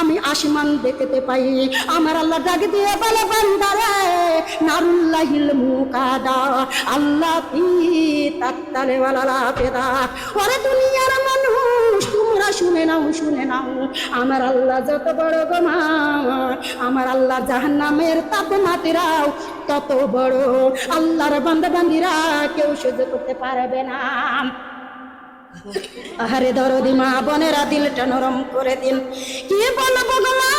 আমি আসমান দেখতে পাই। আমার আল্লাহ ডাক দিয়ে বলে, বান্দারে, নারুল্লাহিল মুকাদা, আল্লাহ পি তাত্তালে ওয়ালা পেদা ওরে দুনিয়ার মানুষ, তোমরা শুনে নাও শুনে নাও। আমার আল্লাহ যত বড় গোমা আমার আল্লাহ জাহান্নামের তাপমাত্রাও তত বড়। আল্লাহর বান্দা বান্দিরা কেউ সহ্য করতে পারবে না। আহারে দরদি মা বোনেরা দিলটা নরম করে দিন। কি বলব গো মা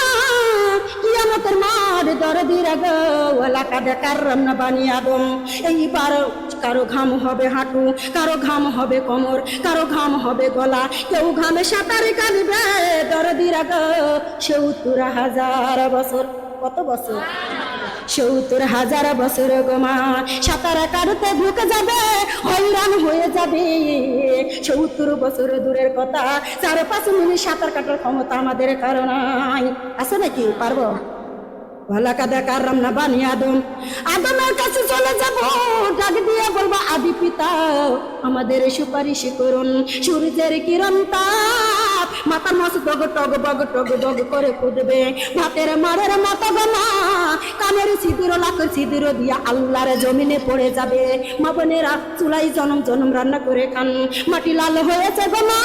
কিয়ামতের মার দরদির গো ওলা কাদে কাররাম না বানিয়ে আদম এইবার কারও ঘাম হবে হাঁটু, কারও ঘাম হবে কোমর, কারও ঘাম হবে গলা। কেউ ঘামে সাঁতারে কাঁদবে দরদির গো সত্তর হাজার বছর। কত বছর? সত্তর হাজার বছর গোমা সাঁতার কাটতে ঢুকে যাবে, হয়রান হয়ে যাবে। সত্তর বছর দূরের কথা, চার পাঁচ মিনিট সাঁতার কাটার ক্ষমতা আমাদের কারণ আছে নাকি? পারব? ভালা কাদা কারাম না বানি আদম? আদমের কাছে চলে যাব, ডাক দিয়ে বলব, আদি পিতা, আমাদের সুপারিশ করুন। সূর্যের কিরণ তাপ মাথার মাছ টগ টগ, বগ টগ, বগ করে ফুটবে। ভাতের মারের মতো গোনা কানের সিঁদুর লাখের সিঁদুর দিয়া আল্লাহর জমিনে পড়ে যাবে। মা বোনেরা চুলাই জনম জনম রান্না করে খান। মাটি লাল হয়েছে গোনা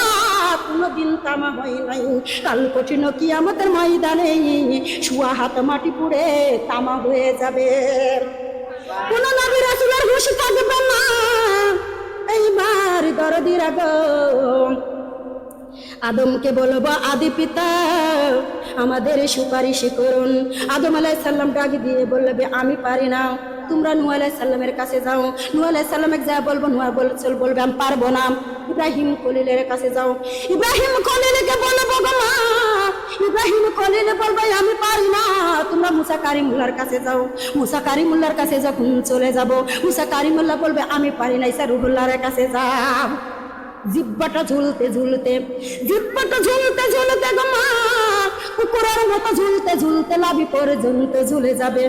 কোনোদিন তামা হয় নাই। কাল কঠিন কি আমাদের ময়দানে শুয়া হাত মাটি পুড়ে তামা হয়ে যাবে। কোন নবী রাসুলের হুশ থাকবে না। এইবার দরদির গো আদমকে বলব, আদি পিতা, আমাদের সুপারিশ করুন। আদম আলাই সাল্লাম ডাক দিয়ে বলবে আমি পারি না। তোমরা নু আলাই সাল্লামের কাছে যাও। নু আলাই সাল্লামে যা বলব নুয়া বলছিল বলবে, আমি পারব না। ইব্রাহিম খলিলের কাছে যাও। ইব্রাহিম খলিলকে বলব ইব্রাহিম খলিল বলবে, আমি পারি না। তোমরা মুসা কারিমুল্লার কাছে যাও। মুসা কারিমুল্লার কাছে যখন চলে যাব, মুসা কারিমুল্লাহ বলবে, আমি পারি না ইসা রুহুল্লার কাছে যাও। জিব্বাটা ঝুলতে ঝুলতে জিব্বাটা ঝুলতে ঝুলতে গো মা, কুকুরের মতো ঝুলতে ঝুলতে লাভি পর্যন্ত ঝুলে যাবে।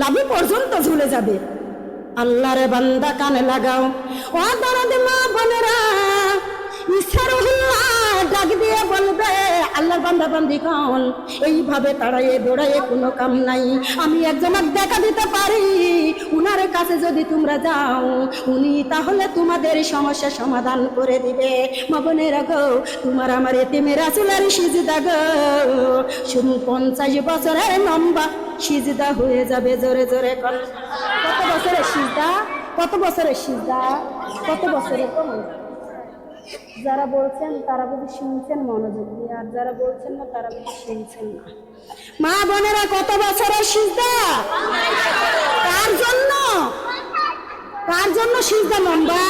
লাভি পর্যন্ত ঝুলে যাবে। আল্লাহ রে বান্দা কানে লাগাও। ও দরদ মা বোনেরা ইসারুল্লাহ ডাক দিয়ে বলবে, আল্লাহর বান্দা বান্দি কন। এইভাবে তাড়াইয়ে দৌড়াইয়ে কোনো কাম নাই। আমি একজনের দেখা দিতে পারি, উনার কাছে যদি তোমরা যাও, উনি তাহলে তোমাদের সমস্যা সমাধান করে দিবে। মা বোনেরা গো, তোমার আমার এতিমের আসলার সিজদা গো। শুধু পঞ্চাশ বছরের লম্বা সিজদা হয়ে যাবে জোরে জোরে কত বছরের সিজদা? কত বছরের সিজদা? কত বছরের কমন যারা বলছেন, তারা বুঝি শুনছেন মনোযোগ দিয়ে, আর যারা বলছেন না, তারা বুঝি শুনছেন না। মা বোনেরা, কত বছরের সিজদা? কার জন্য? কার জন্য সিজদা লম্বা?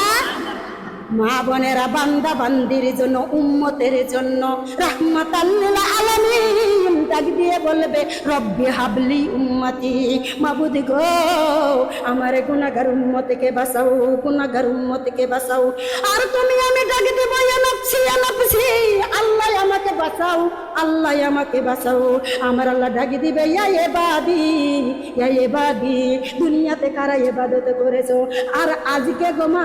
মা বোনেরা বান্দা বান্দির জন্য, উম্মতের জন্য রাহমাতাল্লিল আলামিন ডাক দিয়ে বলবে, রব্বি হাবলি উম্মতি, মাবুদ গো, আমার গুনাহগার উম্মতকে বাঁচাও, গুনাহগার উম্মতকে বাঁচাও। আর তুমি, আমি ডাক দেব নফসি, ইয়া আল্লাহ আমাকে বাঁচাও, আল্লাহ আমাকে বাঁচাও। আমার আল্লাহ ডাক দিবে, ইয়া এবাদি ইয়া এবাদি, দুনিয়াতে কারা ইবাদত করেছ? আর আজকে গোমা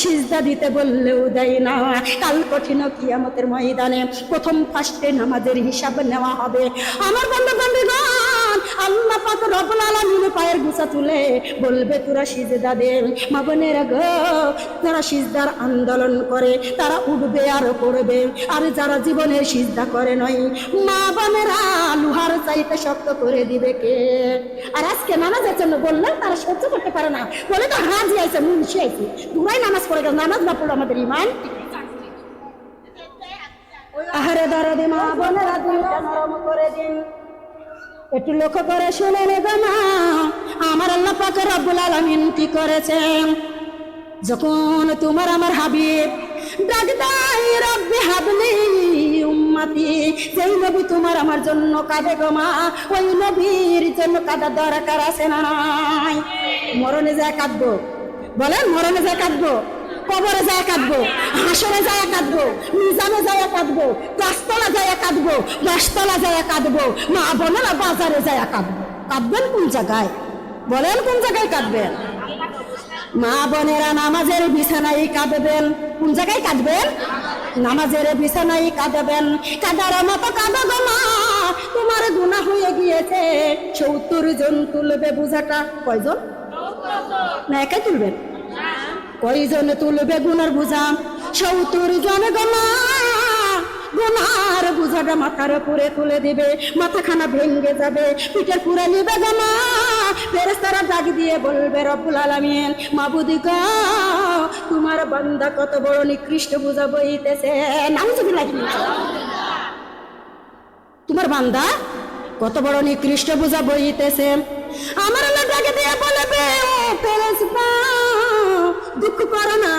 সিজদা দিতে বললেও দেয় না। কাল কঠিন কিয়ামতের ময়দানে প্রথম ফার্স্টে নামাজের হিসাব নেওয়া হবে। আমার বন্ধু বন্ধুগণ আল্লাহ পাক রব্বুল আলামিন পায়ের গুছা তুলে বলবে, তোরা সিজদা দে মা বোনেরা গো, যারা সিজদার আন্দোলন করে, তারা উঠবে আর করবে আর যারা জীবনের সিজদা করে নয় মা বোনেরা লোহার চাইতে শক্ত করে দিবে কে? আর আজকে নামাজের জন্য বললে তারা সহ্য করতে পারে না। বলে তো হাজি আইছে, মুন্সি আইছে। তোমরাই নামাজ পড়ে গেল নামাজ না পড়ল আমাদের ইমান আহারে দরদে মা বোনেরা দিনটা নরম করে দিন। একটু লক্ষ্য করে শুনে নেবে মা। আমার আল্লাহ পাকে রব্বুল আলামিন কি করেছেন? যখন তোমার আমার হাবিব ডাক দেয়, রব্বি হাবলি উম্মতি যেই নবী তোমার আমার জন্য কাঁদে গো মা। ওই নবীর জন্য কাঁদার দরকার আছে না মরণে যায় কাঁদবো। বলেন, মরণে যায় কাঁদবো। কবরে যায় কাঁদবো, হাসরে যায় কাঁদবো, মিজানে যায় কাঁদবো, গাছতলা যায় কাঁদবো, গাছতলা যায় কাঁদবো, মা বোনেরা বাজারে যায় কাঁদবো। কাঁদবেন কোন জায়গায়? বলেন কোন জায়গায় কাঁদবেন? মা বোনেরা নামাজের বিছানায় কাঁদবেন। কোন জায়গায় কাঁদবেন? নামাজের বিছানায় কাঁদবেন। কাদার মতো কাঁদো গো মা, তোমার গুণা হয়ে গিয়েছে। সত্তর জন তুলবে বুঝাটা। কয়জন? না, একাই তুলবেন। কয়জন তুলবে গুনার বুঝা? সত্তর জন গো মা গুনার বুঝাটা মাথার উপরে তুলে দিবে, মাথাখানা ভেঙে যাবে, পিঠের পুরে নিবে গো মা ফেরেস্তারা দিয়ে বলবে মাবুদি তোমার বান্দা কত বড় নিকৃষ্ট বুঝা বইতেছে। তোমার বান্দা কত বড় নিকৃষ্ট বুঝা বইতেছে। আমার ডাকে দিয়ে বলবে, ও ফেরেশতা দুঃখ করো না,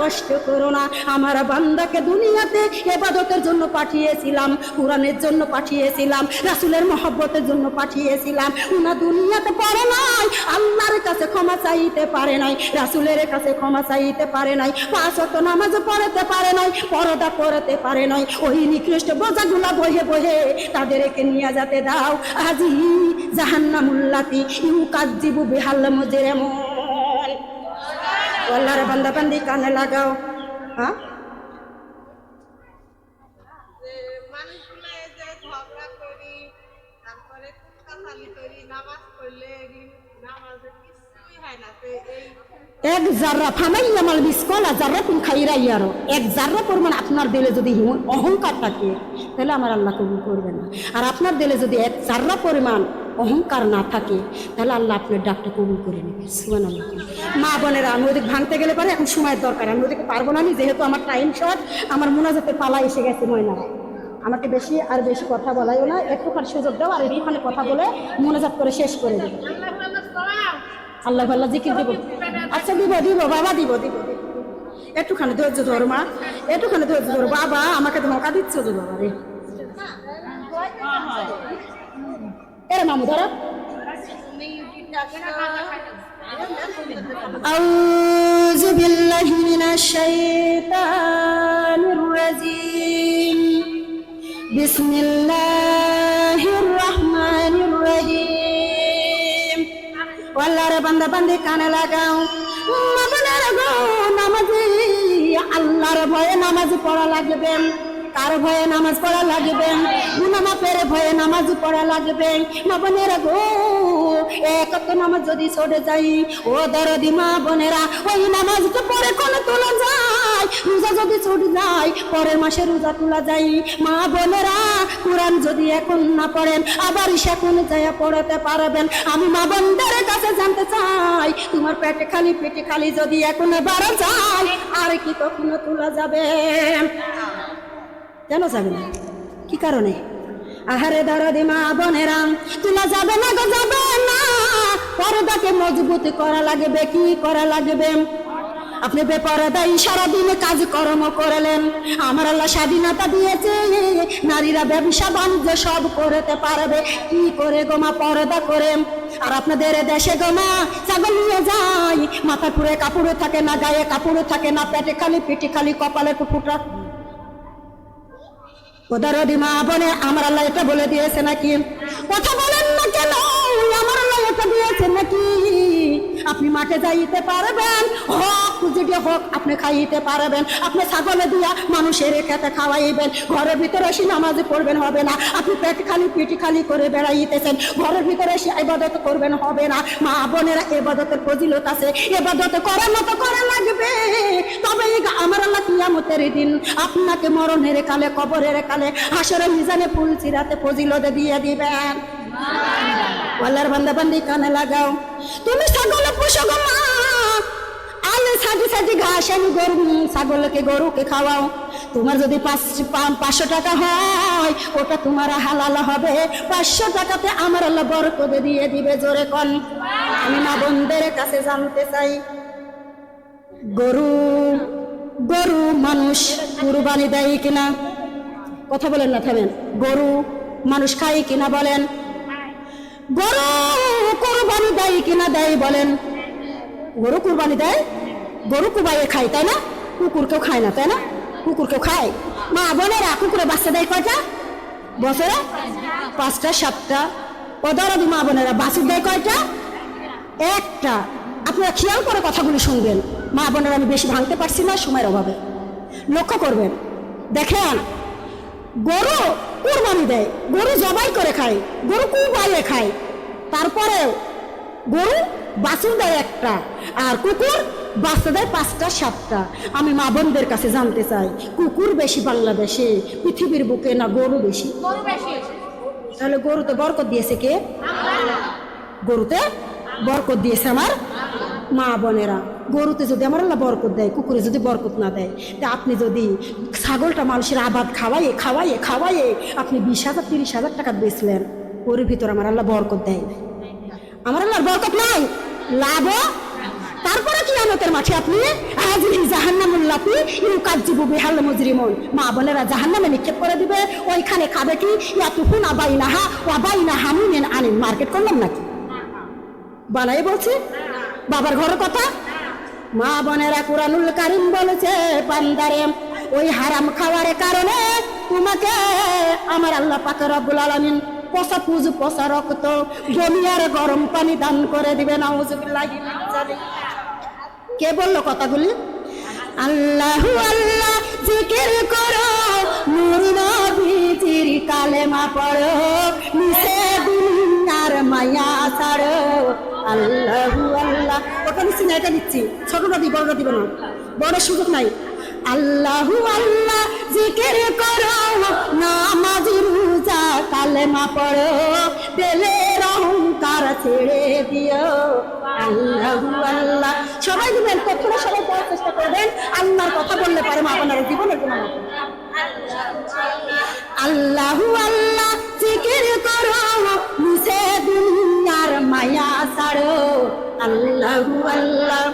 কষ্ট করো না। আমার বান্দাকে দুনিয়াতে এবাদতের জন্য পাঠিয়েছিলাম, কোরআনের জন্য পাঠিয়েছিলাম, রাসূলের মহব্বতের জন্য পাঠিয়েছিলাম। উনা দুনিয়াতে পড়ে নাই, আল্লাহর কাছে ক্ষমা চাইতে পারে নাই, রাসূলের কাছে ক্ষমা চাইতে পারে নাই, পাঁচ ওয়াক্ত নামাজ পড়তে পারে নাই পরদা করতে পারে নাই। ওই নিকৃষ্ট বোঝাগুলা বহে বহে তাদেরকে নিয়ে যেতে দাও। আজি জাহান্নামুল্লাতি ইউ কাজিবু বিহাল মুজরিমুন। আল্লাহর বান্দা বান্দি কানে লাগাও হ্যাঁ এক জাররা ফামাইয়া মাল বিসকলা জাররা তুমি খাইরা ইয়ারো। এক জাররা পরিমাণ আপনার দিলে যদি অহংকার থাকে তাহলে আমার আল্লাহ কবুল করবে না। আর আপনার দিলে যদি এক জাররা পরিমাণ অহংকার না থাকে, তাহলে আল্লাহ আপনার ডাকটা কবুল করে নেবে। সুবহানাল্লাহ। মা বোনেরা, আমি ওদিকে ভাঙতে গেলে পারে এখন সময়ের দরকার, আমি ওদিকে পারব না আমি, যেহেতু আমার টাইম শর্ট আমার মোনাজাতের পালা এসে গেছে ময়না আমাকে বেশি আর বেশি কথা বলাইও না, একটুখানি সুযোগ দাও আর এখানে কথা বলে মোনাজাত করে শেষ করে দেবো। আল্লাহ আল্লাহ জিকির দিব। আচ্ছা দিব দিব, বাবা, দিব দিব। একটুখানি ধৈর্য ধরো, মা। একটুখানি ধৈর্য ধরো। বাবা, আমাকে ধোকা দিচ্ছ তো বাবা রে এরে মামু ধরো أعوذ بالله من الشيطان الرجيم بسم الله الرحمن الرحيم আল্লাহর বান্দা বান্দি কানে লাগাও মাবনের গো নামাজি আল্লাহর ভয়ে নামাজ পড়া লাগবে কার ভয়ে নামাজ পড়া লাগবে। গুনামাপের ভয়ে নামাজ পড়া লাগবে। মাবনের গো, এক তো নামাজ যদি ছড়ে যাই, ও দরদি মা বোনেরা, ওই নামাজকে পরে কোন তোলা যায়? রোজা যদি ছুটে যায়, পরের মাসে রোজা তোলা যায়। মা বোনেরা, কোরআন যদি এখন না পড়েন, আবার সেখন যায় পড়াতে পারবেন। আমি মা বোনদের কাছে জানতে চাই, তোমার পেটে খালি পেটে খালি যদি এখন বারো যায়, আর কি কখনো তোলা যাবে? কেন যাবে না? কি কারণে? আহারে দরদি মা বোনেরা, তোলা যাবে না গো, যাবে না। পর্দাকে মজবুত করা লাগবে, কি করা লাগবে? আপনি বেপরদাই সারাদিনে কাজ কর্ম করলেন। আমার আল্লাহ স্বাধীনতা দিয়েছে, নারীরা ব্যবসা, বাণিজ্য সব করতে পারবে। কি করে গোমা পর্দা করে? আর আপনাদের দেশে গোমা ছাগল নিয়ে যায় মাথা পুরে কাপড়ও থাকে না, গায়ে কাপড়ও থাকে না, পেটে খালি পিঠে খালি কপালে টুকুটা ওদারদি মা বনে আমার আল্লাহ এটা বলে দিয়েছে নাকি? কথা বলেন না কেন? আমার আল্লাহ এটা দিয়েছে নাকি? আপনি মাঠে যাইতে পারবেন, হক যেটি হোক আপনি খাইতে পারবেন, আপনি ছাগলে দিয়া মানুষের খেতে খাওয়াইবেন, ঘরের ভিতরে এসে নামাজ পড়বেন হবে না, আপনি পেট খালি পিটি খালি করে বেড়াইতেছেন, ঘরের ভিতরে এসে এবাদত করবেন হবে না, মা বোনেরা এবাদতের ফজিলত আছে এবাদত করার মতো করা লাগবে। তবে আমার আল্লাহ কিয়ামতের দিন আপনাকে মরণের কালে, কবরের কালে হাসরে মিজানে ফুল চিরাতে ফজিলত দিয়ে দিবেন। আল্লাহর বান্দা বান্দি কানে লাগাও। তুমি ছাগল পোষো গো মা। আলে সাজি সাজি ঘাস, আমি গরু, ছাগলকে গরুকে খাওয়াও। তোমার যদি পাঁচ, পাঁচশো টাকা হয়, ওটা তোমার হালাল হবে। পাঁচশো টাকাতে আমার আল্লাহ বরকত দিয়ে দিবে জোরে কন। আমি মা বোনদের কাছে জানতে চাই। গরু গরু মানুষ কুরবানি দেয় কিনা? কথা বলেন না, থামেন। গরু মানুষ খায় কিনা বলেন? গরু কুরবানি দেয় কিনা দেয় বলেন। গরু কুরবানি দেয়? গরু কুবাইয়ে খায়, তাই না? কুকুর কেউ খায় না, তাই না? কুকুর কেউ খায়? মা বোনেরা কুকুরে বাচ্চা দেয় কয়টা? বছরে? পাঁচটা, সাতটা। ওদারদি মা বোনেরা বাছুর দেয় কয়টা? একটা। আপনারা খেয়াল করে কথাগুলি শুনবেন। মা বোনের আমি বেশি ভাঙতে পারছি না, সময়ের অভাবে। লক্ষ্য করবেন। দেখেন গরু কুরবানি দেয় গরু জবাই করে খায় গরু কুবাইয়ে খায়। তারপরেও গরু বাছুর দেয় একটা আর কুকুর বাচ্চা দেয় পাঁচটা সাতটা। আমি মা বোনদের কাছে জানতে চাই কুকুর বেশি বাংলাদেশে পৃথিবীর বুকে না গরু বেশি? তাহলে গরুতে বরকত দিয়েছে কে? গরুতে বরকত দিয়েছে আমার মা বোনেরা। গরুতে যদি আমার আল্লাহ বরকত দেয়, কুকুরে যদি বরকত না দেয়, তা আপনি যদি ছাগলটা মানুষের আবাদ খাওয়াইয়ে খাওয়াইয়ে খাওয়াইয়ে আপনি বিশ হাজার, তিরিশ হাজার টাকা বেচলেন, ওর ভিতর আমার আল্লাহ বরকত দেয়। আমার আল্লাহর বরকত নাই। লাভ তারপরে কি আমাদের মাঠে আপনি হাজিরি জাহান্নামুল্লাপি ইউ কাজিবু বিহাল মজরিমন। মা বোনেরা জাহান্নামে নিক্ষেপ করে দিবে। ওইখানে খাবে কি? ইয়াতুফুন আবাই নাহা ওয়াবাই না হামিমেন আনিন। মার্কেট করলাম নাকি? বানাই বলছি, বাবার ঘরের কথা? মা বোনেরা কুরআনুল কারিম বলেছে, বান্দারে, ওই হারাম খাওয়ার কারণে তোমাকে আমার আল্লাহ পাক রব্বুল আলামিন পচা পুজু পচা রক্ত বমি গরম পানি দান করে দিবে, নাউজুবিল্লাহি কে বলল কথাগুলি? আল্লাহ আল্লাহ জিকির করো, নূর নবীজির কালেমা পড়ো মিশে দুনিয়ার মায়া আল্লাহ আল্লাহ। ওটা নিচ্ছি না এটা দিচ্ছি। ছোটটা দিই বড়টা দিব না বড় সুযোগ নাই। আল্লাহু আল্লাহ, জিকির করো, নামাজ, রোজা, কালেমা পড়ো বেলের অহংকার ছেড়ে দিও। আল্লাহু আল্লাহ। সবাই দিবেন কতটা সবাই পড়ার চেষ্টা করবেন। আল্লাহর কথা বললে পারে মা আপনার জীবনের জন্য। আল্লাহু আল্লাহ, জিকির করো মিশে দুনিয়ার মায়া ছাড়ো। আল্লাহু আল্লাহ।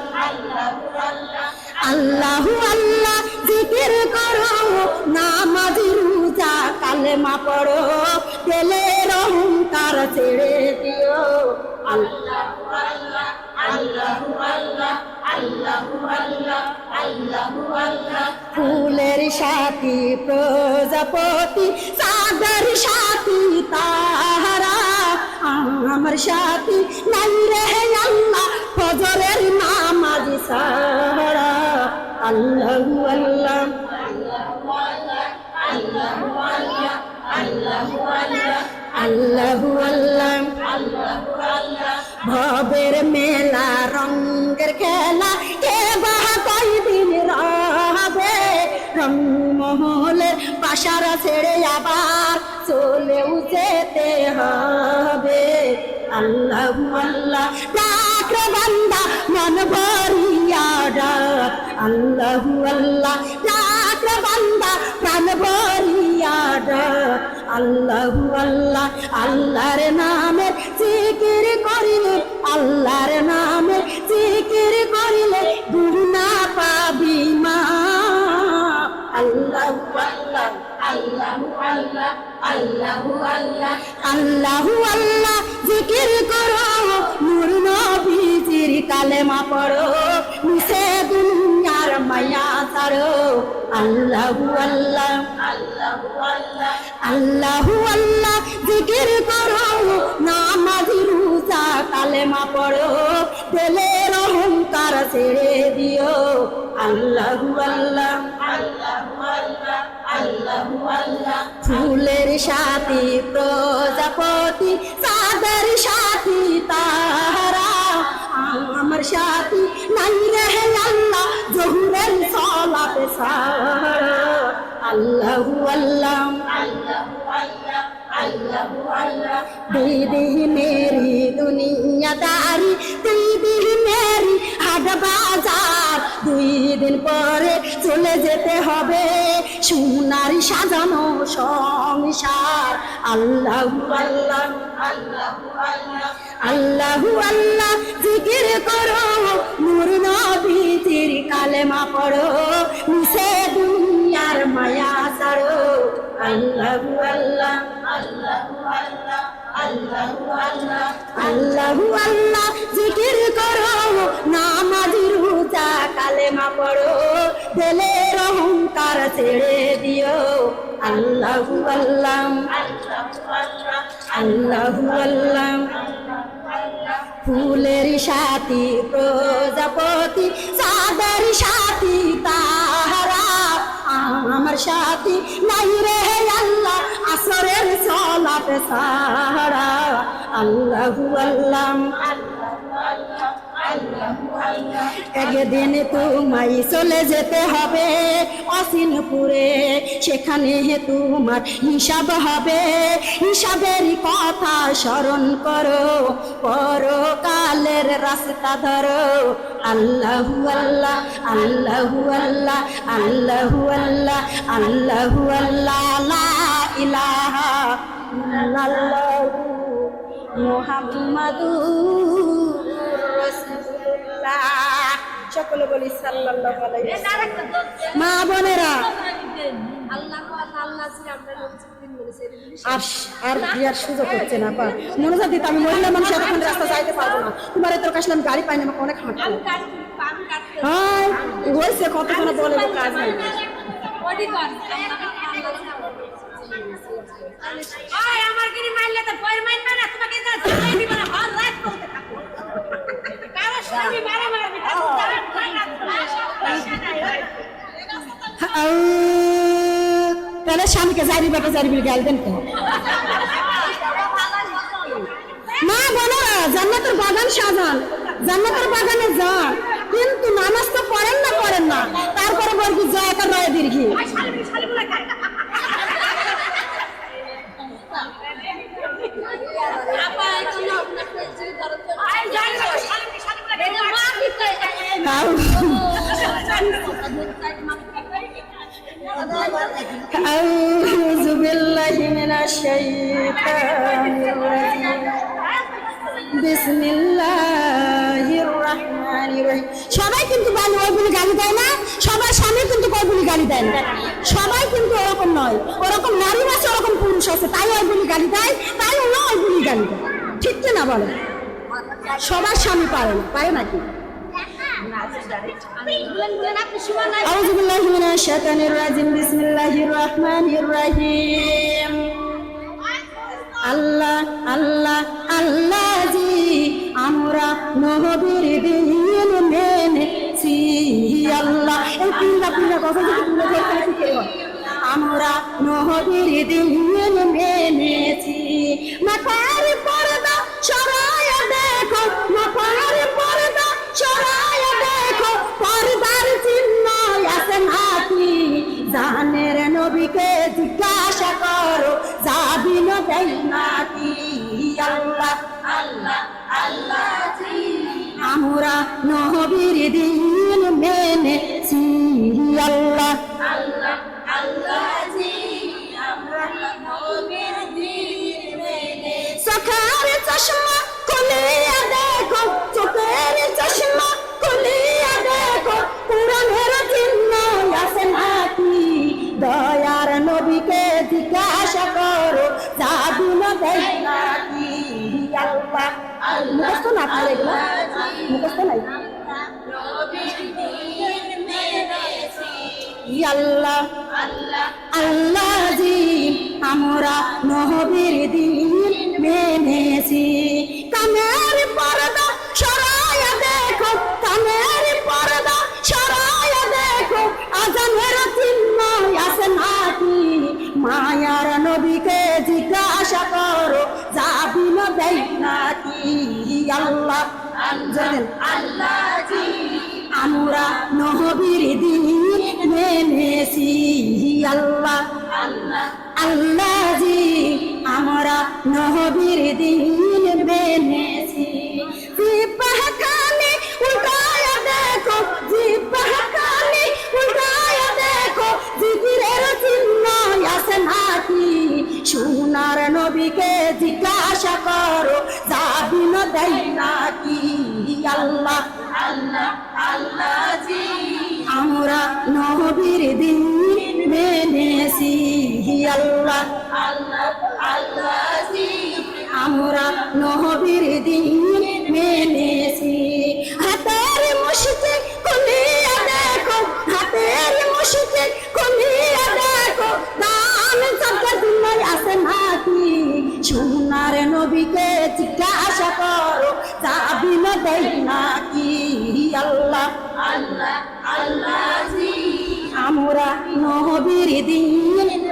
আল্লাহু আল্লাহ, জিকির করো। নামাজ, রোজা, কালেমা পড়ো। দিলের অহংকার ছেড়ে দিও। আল্লাহ আল্লাহ ফুলের সাথী প্রজাপতি সাগর সাথী তাহারা আমার সাথী নাই রে আল্লাহ, ফজরের নামাজ সাহারা আল্লাহু আল্লাহ। আল্লাহু আল্লাহ। ভবের মেলা রঙ্গের খেলা, কে বা কয়দিন রং মহলের পাশারা ছেড়ে আবার চলেও যেতে হবে আল্লাহ আল্লাহ। ডাক বান্দা মন ভরিয়া ডাক। আল্লাহু আল্লাহ। ডাক বান্দা প্রাণ ভরিয়া ডাক। আল্লাহু আল্লাহ। আল্লাহর নামে জিকির করিলে, আল্লাহর নামে জিকির করিলে গুনা পাবি মা। আল্লাহু আল্লাহ। আল্লাহু আল্লাহ। আল্লাহু আল্লাহ। আল্লাহু আল্লাহ জিকির করো। নূর নবীজির কালেমা পড়ো। মিশে দুনিয়ার মায়া ছাড়ো। আল্লাহু আল্লাহ। আল্লাহু আল্লাহ। আল্লাহু আল্লাহ জিকির করো। নামাজ রোজা কালেমা পড়ো। দিলের অহংকার ছেড়ে দিও। আল্লাহ আল্লাহু। আল্লাহ ফুলের সাথে প্রজাপতি সাদার সাথে তারা আমার সাথে নাই রে আল্লাহ জহুরের সলাপে সারা আল্লাহ আল্লাহ। দিদি মেরি দুনিয়াদারি দিদি মেরি বাজার। দুই দিন পরে চলে যেতে হবে। সোনার সাজানো সংসার। আল্লাহু আল্লাহ আল্লাহু আল্লাহ আল্লাহ জিকির করো, নূর নবীজির কালেমা পড়ো, মিশে দুনিয়ার মায়া ছাড়ো। আল্লাহু আল্লাহ আল্লাহু আল্লাহ। আল্লাহু আল্লাহ, জিকির করো নামাজ রোজা কালেমা পড়ো, দিলের অহংকার ছেড়ে দিও। আল্লাহু আল্লাহ আল্লাহু আল্লাহ, ফুলের সাথী, প্রজাপতি, চাঁদের সাথী, তাহারা আমার সাথী নাই রে আল্লাহ আসরের সলাপ সাহারা আল্লাহু আল্লাহ একদিন তোমায় চলে যেতে হবে অসিনপুরে, সেখানে তোমার হিসাব হবে। হিসাবের কথা স্মরণ করো, পরকালের রাস্তা ধরো। আল্লাহু আল্লাহ আল্লাহু আল্লাহ আল্লাহু আল্লাহ আল্লাহু আল্লাহ ইলাহা ইল্লাল্লাহু মুহাম্মাদুর রাসূলুল্লাহ সকলে বলি সাল্লাল্লাহু আলাইহি। মা বোনেরা। আর আর বিয়ার সুযোগ হচ্ছে না পা। মনোজাত দিতে আমি মহিলা মানুষ এতক্ষণ রাস্তা যাইতে পারব না। তোমার এত কাছে আমি গাড়ি পাই না আমাকে অনেক হবে। হ্যাঁ হয়েছে। কতক্ষণ বলে কাজ নেই। আমার গিরি মারলে তো বই মারবে না তোমাকে যা জানাই দিব না হর রাত করতে থাকো কারও স্বামী মারা মারবি না আউ, তাহলে স্বামীকে জারি বাটা জারি বিল গেল দেন মা বোনেরা জান্নাতের বাগান সাজান জান্নাতের বাগানে যান কিন্তু নামাজ তো পড়েন না পড়েন না তারপরে বলবি জয় একার রয়ে দীর্ঘি আপা আউ, আউযু বিল্লাহি মিনাশ শাইতানির রাজিম বিসমিল্লাহির রহমানির রহিম সবাই কিন্তু ওইগুলি গালি দেয় না? সবার স্বামী কিন্তু ওইগুলি গালি দেয় না। সবাই কিন্তু ওরকম নয়। ওরকম নারী আছে ওরকম পুরুষ আছে। তাই ওইগুলি গালি দেয় তাই ওরা ওইগুলি গালি দেয়। ঠিক না বলে? সবার স্বামী পারে না পারে নাকি? أعوذ بالله من الشيطان الرجيم بسم الله الرحمن الرحيم আল্লাহ আল্লাহ আল্লাহ জি আমরা নবীর দিন মেনেছি আল্লাহ এই পিল্লা পিল্লা কথা যদি তুলে ধরতে হয়, কি করে হয়? আমরা নবীর দিন মেনেছি মাথার পর্দা সরায় আমরা নবীর দিন মেনেছি আল্লাহ। মুখস্থ না আপনার এগুলো। মুখস্থ নাই। মেনেছি। কামের পর্দা সরায়া দেখো কামের পর্দা সরায়া দেখো। আজানের চিহ্ন আছে নাকি? মায়ার নবীকে আল্লাহ। আল্লাহ জি আমরা নহবীর দিন মেনেছি আল্লাহ। আল্লাহ। জি আমরা নহবীর দিন মেনেছি। জিব্বাহখানে উঠায় দেখো জিব্বাহখানে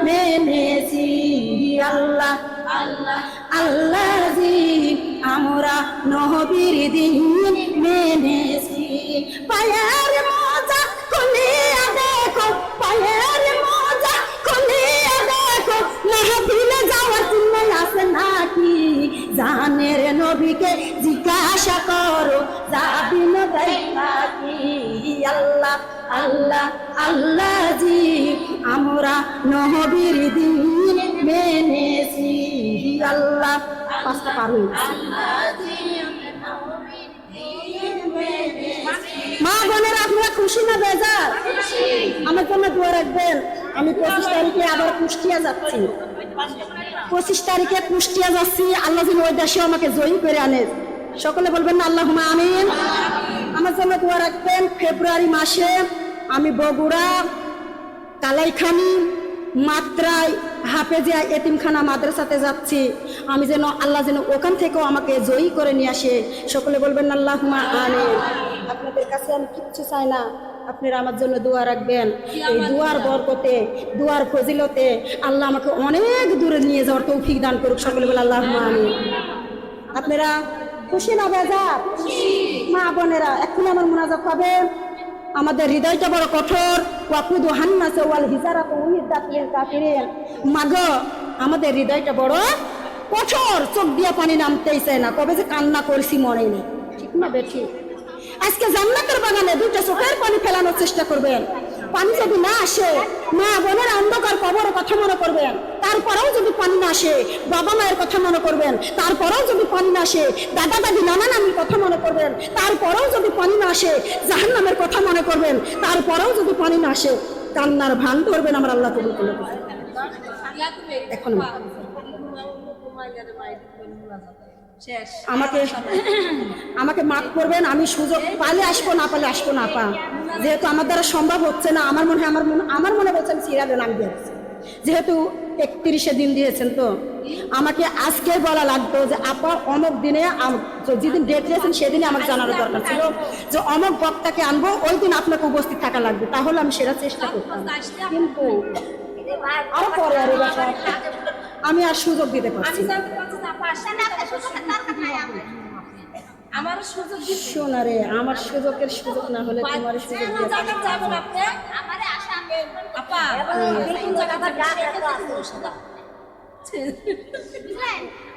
মেনেছি আল্লাহ। আল্লাহ জি আমরা নবীর দিন মেনেছি। পায়ের মজা খুলিয়া দেখো, পায়ের মজা খুলিয়া দেখো। মেহফিলে যাওয়ার জন্য আছে নাকি? জানের নবীকে জিজ্ঞাসা করো, যাবি না নাকি আল্লাহ আল্লাহ আল্লাহ জি আমরা নবীর দিন মেনেছি। আল্লাহ পাঁচটা পার হয়ে মা বোনের আপনারা খুশি না বেজার? আমার জন্য দোয়া রাখবেন। আমি পঁচিশ তারিখে আবার কুষ্টিয়া যাচ্ছি। পঁচিশ তারিখে কুষ্টিয়া যাচ্ছি। আল্লাহ যেন ওই দেশে আমাকে জয়ী করে আনে। সকলে বলবেন না আল্লাহ আমিন। আমার জন্য দোয়া রাখবেন ফেব্রুয়ারি মাসে আমি বগুড়া, কালাইখানি মাত্রায় হাফেজিয়া এতিমখানা মাদ্রাসাতে যাচ্ছি। আমি যেন আল্লাহ যেন ওখান থেকেও আমাকে জয়ী করে নিয়ে আসে। সকলে বলবেন আল্লাহ আমিন। আপনাদের কাছে আমি কিচ্ছু চাই না। আপনারা আমার জন্য দোয়া রাখবেন। এই দুয়ার বরকতে, দুয়ার ফজিলতে আল্লাহ আমাকে অনেক দূরে নিয়ে যাওয়ার তৌফিক দান করুক। সকলে বলে আল্লাহ আনে আপনারা খুশি না, বেজার? মা বোনেরা এখন আমার মোনাজাত হবে। আমাদের হৃদয়টা বড় কঠোর। ওয়াকুদু হান্নাসে ওয়াল হিজারাত উনি লিল কাফিরিন। মাগ, আমাদের হৃদয়টা বড় কঠোর। চোখ দিয়ে পানি নামতেছে না, কবে যে কান্না করছি মনে নেই। ঠিক না বেঠি? আজকে জান্নাতের বাগানে দুইটা চোখের পানি ফেলানোর চেষ্টা করবেন। পানি যদি না আসে, মা বোনের অন্ধকার কবর কথা মনে করবেন। তারপরেও যদি পানি না আসে, বাবা মায়ের কথা মনে করবেন। তারপরেও যদি পানি না আসে, দাদা দাদি, নানা নানির কথা মনে করবেন। তারপরেও যদি পানি না আসে, জাহান্নামের কথা মনে করবেন। তারপরেও যদি পানি না আসে, কান্নার ভান ধরবেন আমার আল্লাহ কবুল করে এখন আমাকে আমাকে মাফ করবেন আমি সুযোগ পালে আসব না পালে আসব না পা যেহেতু আমার দ্বারা সম্ভব হচ্ছে না আমার মনে হয় আমার মনে আমার মনে হচ্ছে আমি সিরিয়ালে নাম দিয়েছি। যেহেতু একত্রিশে দিন দিয়েছেন তো আমাকে আজকে বলা লাগতো যে আপা অমক দিনে যেদিন ডেট দিয়েছেন সেদিনে আমার জানানোর দরকার ছিল যে অমক বক্তাকে আনব ওই দিন আপনাকে উপস্থিত থাকা লাগবে। তাহলে আমি সেটা চেষ্টা করতাম। কিন্তু আরও পরে আর আমি আর সুযোগ দিতে পারছি আমার সুযোগ দিচ্ছে শোনা রে আমার সুযোগের সুযোগ না হলে তোমার সুযোগ কোন দিয়ে জায়গায় যাবেন আপনি? আমারে আশা আপা কোন জায়গায়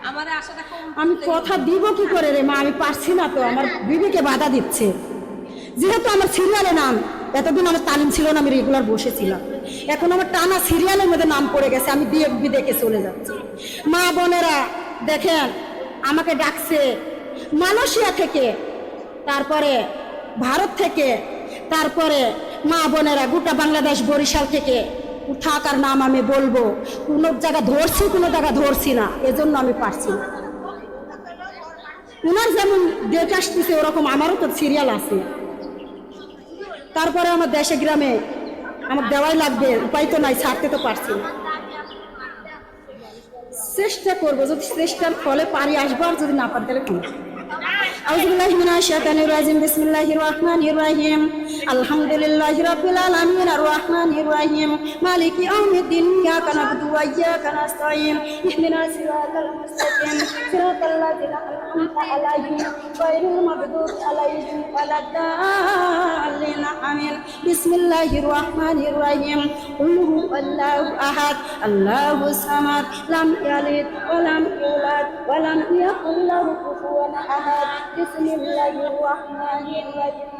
আমারে আশাটা কম আমি কথা দিব কি করে রে মা? আমি পারছি না তো। আমার বিবিকে বাধা দিচ্ছে। যেহেতু আমার সিরিয়ালে নাম এতদিন আমার তালিম ছিল না আমি রেগুলার বসেছিলাম। এখন আমার টানা সিরিয়ালের মধ্যে নাম পড়ে গেছে, আমি বিয়ে বিদেকে চলে যাচ্ছি। মা বোনেরা, দেখেন, আমাকে ডাকছে, মালয়েশিয়া থেকে, তারপরে ভারত থেকে, তারপরে মা বোনেরা, গোটা বাংলাদেশ, বরিশাল থেকে থাকার নাম আমি বলব, কোনো জায়গা ধরছি, কোনো জায়গা ধরছি না, এজন্য আমি পারছি না। ওনার যেমন ডেট আসতেছে, ওরকম আমারও তো সিরিয়াল আছে। তারপরে আমার দেশে গ্রামে আমার দেওয়াই লাগবে উপায় তো নাই ছাড়তে তো পারছি চেষ্টা করব যদি চেষ্টার ফলে পারি আসব আর যদি না পারি তাহলে কি? আউজুল্লাহ মিনা শাহ বিসমিল্লাহির রহমানির রহিম। আলহামদুলিল্লাহ রাব্বিল আলামিন আর রহমানির রহিম মালিক ইয়াউমিদ্দিন, ইয়াকা নাবুদু ওয়া ইয়াকা নাস্তাইন ইহদিনাস সিরাতাল মুস্তাকিম, সিরাতাল লাযিনা আনআমতা আলাইহিম, গায়রিল মাগদুবি আলাইহিম, ওয়ালাদ্দাল্লিন আমিন। বিসমিল্লাহির রহমানির রহিম। কুল আল্লাহু আহাদ, আল্লাহু সামাদ, লাম ইয়ালিদ ওয়া লাম ইউলাদ ওয়া লাম ইয়াকুল লাহু কুফুওয়ান আহাদ। বিসমিল্লাহির রহমানির রহিম।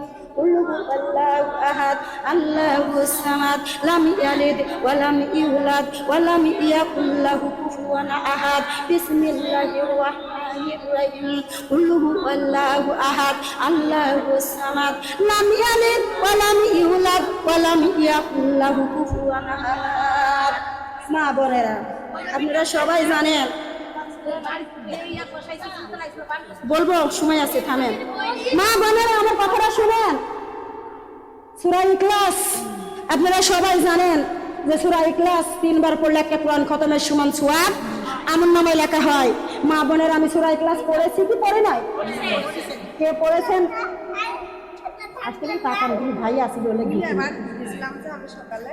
আহাদ, আল্লাহু সামাদ, লাম ইয়ালিদ ওয়া লাম ইউলাদ ওয়া লাম ইয়াকুল লাহু কুফুওয়ান আহাদ। বিসমিল্লাহির রাহমানির রাহিম। কুল হুয়াল্লাহু আহাদ, আল্লাহু সামাদ, লাম ইয়ালিদ ওয়া লাম ইউলাদ ওয়া লাম ইয়াকুল মা বোনেরা, আপনারা সবাই জানেন বলব, সময় আছে, থামেন। মা, বোনেরা, আমার কথাটা শুনেন। সুরাই ক্লাস আপনারা সবাই জানেন যে সুরাই ক্লাস তিনবার পড়লে একটা কোরআন খতমের সমান সোয়াব আমার নামে লেখা হয়। মা, বোনের, আমি সুরাই ক্লাস পড়েছি কি পড়ে নাই? কে পড়েছেন? আজকে ভাই আসি বলে গিয়েছি গেছিলাম যে আমি সকালে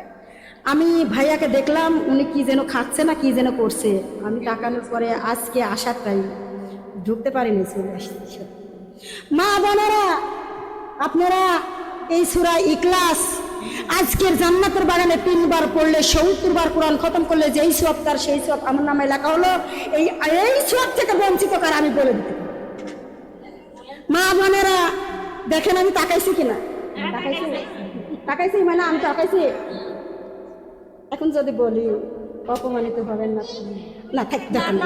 আমি ভাইয়াকে দেখলাম, উনি কি যেন খাচ্ছে না, কি যেন করছে। আমি তাকানোর পরে আজকে আসার টাইম ঢুকতে পারিনি মা বোনেরা, আপনারা এই সুরা ইকলাস আজকের জান্নাতের বাগানে তিনবার পড়লে, সত্তর বার কোরআন খতম করলে যেই সব তার, সেই সব আমার নামে লেখা হলো, এই এই সব থেকে বঞ্চিত কার আমি বলে দিতে মা বোনেরা, দেখেন আমি তাকাইছি কিনা? তাকাইছি? তাকাইছি মানে আমি তাকাইছি? এখন যদি বলি অপমানিত হবেন না না থাক দেখেন।